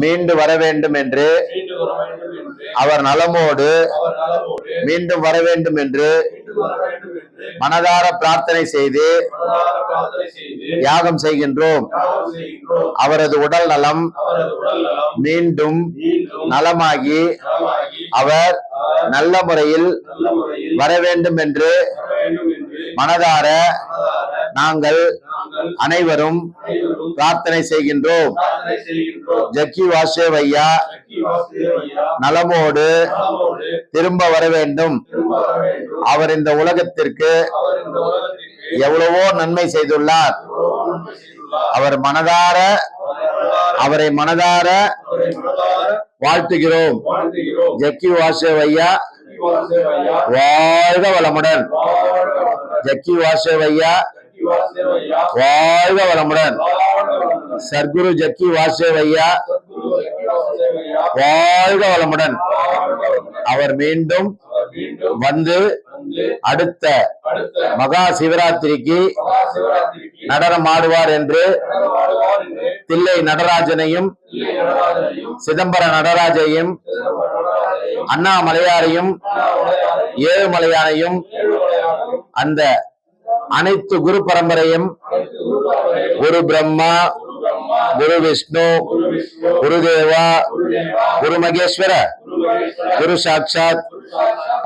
மீண்டு வர வேண்டும் என்று அவர் நலமோடு மீண்டும் வர வேண்டும் என்று மனதார பிரார்த்தனை செய்து தியாகம் செய்கின்றோம். அவரது உடல் நலம் மீண்டும் நலமாகி அவர் நல்ல முறையில் வர வேண்டும் என்று மனதார நாங்கள் அனைவரும் பிரார்த்தனை செய்கின்றோம். ஜக்கி வாசுதேவையா நலமோடு திரும்ப வர வேண்டும். அவர் இந்த உலகத்திற்கு எவ்வளவோ நன்மை செய்துள்ளார். அவர் மனதார அவரை மனதார வாழ்த்துகிறோம். ஜக்கி வாசுதேவையா வாழ்க வளமுடன். ஜக்கி வளமுடன் வாழ்க வளமுடன். சர்க்குரு ஜக்கி வாசேவையா? வாழ்க வளமுடன். அவர் மீண்டும் வந்து அடுத்த மகா சிவராத்திரிக்கு நடனம் ஆடுவார் என்று தில்லை நடராஜனையும் சிதம்பர நடராஜையும் அண்ணாமலையாரையும் அண்ணா ஏழுமலையானையும் ஏழுமலையாரையும் அந்த அனைத்து குரு பரம்பரையும் ஒரு குரு பிரம்மா குரு விஷ்ணு குருதேவா குரு மகேஸ்வர குரு சாட்சாத்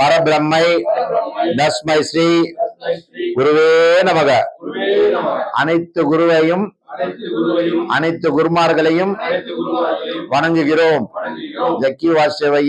பரபிரம்மை தஸ்மை ஸ்ரீ குருவே நமக. அனைத்து குருவையும் அனைத்து குருமார்களையும் வணங்குகிறோம். ஜக்கி வாசேவையும்